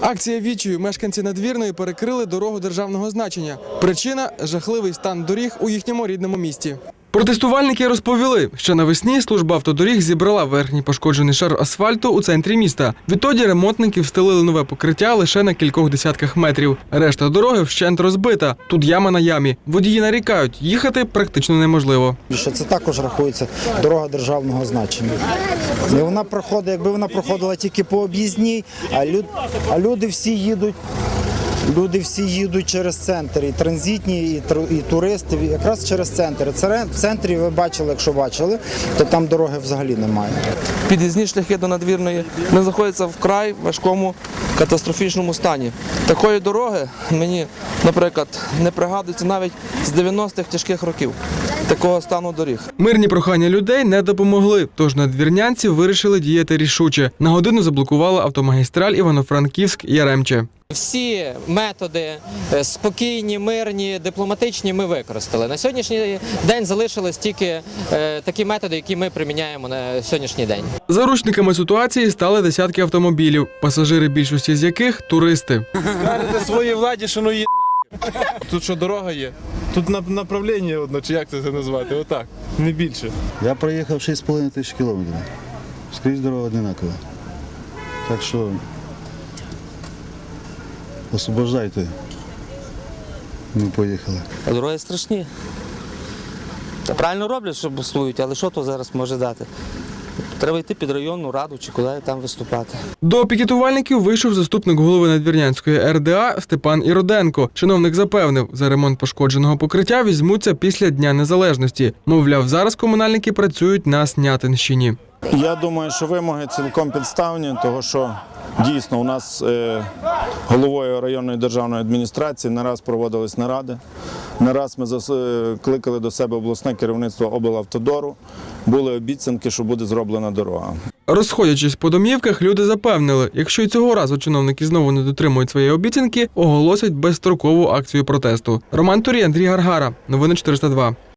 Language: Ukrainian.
Акція відчаю мешканці надвірної перекрили дорогу державного значення. Причина жахливий стан доріг у їхньому рідному місті. Протестувальники розповіли, що навесні служба автодоріг зібрала верхній пошкоджений шар асфальту у центрі міста. Відтоді ремонтники встелили нове покриття лише на кількох десятках метрів. Решта дороги вщент розбита. Тут яма на ямі. Водії нарікають, їхати практично неможливо. що це також рахується дорога державного значення. І вона проходить, якби вона проходила тільки по об'їзній, а, люди всі їдуть. Люди всі їдуть через центр, і транзитні, і, і туристи, якраз через центр. Це в центрі ви бачили, якщо бачили, то там дороги взагалі немає. під'їзні шляхи до надвірної вони знаходяться в край важкому катастрофічному стані. Такої дороги мені, наприклад, не пригадується навіть з 90-х тяжких років такого стану доріг. Мирні прохання людей не допомогли, тож надвірнянці вирішили діяти рішуче. На годину заблокували автомагістраль Івано-Франківськ Яремче. Всі методи е, спокійні, мирні, дипломатичні ми використали. На сьогоднішній день залишились тільки е, такі методи, які ми приміняємо на сьогоднішній день. Заручниками ситуації стали десятки автомобілів, пасажири більшості з яких туристи. Кажете своїй владі, що ну є. Тут що дорога є? Тут направлення одно, чи як це це назвати? Отак, не більше. Я проїхав 6,5 тисяч кілометрів. Скрізь дорога одинакова. Так що освобождайте. Ми поїхали. А дороги страшні. Та правильно роблять, що бастують, але що то зараз може дати? Треба йти під районну раду чи куди там виступати. До пікетувальників вийшов заступник голови Надвірнянської РДА Степан Іроденко. Чиновник запевнив, за ремонт пошкодженого покриття візьмуться після Дня Незалежності. Мовляв, зараз комунальники працюють на Снятинщині. Я думаю, що вимоги цілком підставні, того що дійсно у нас е, головою районної державної адміністрації не раз проводились наради. Не раз ми е, кликали до себе обласне керівництво облавтодору. Були обіцянки, що буде зроблена дорога. Розходячись по домівках, люди запевнили, якщо й цього разу чиновники знову не дотримують своєї обіцянки, оголосять безстрокову акцію протесту. Роман Турій, Андрій Гаргара. Новини 402.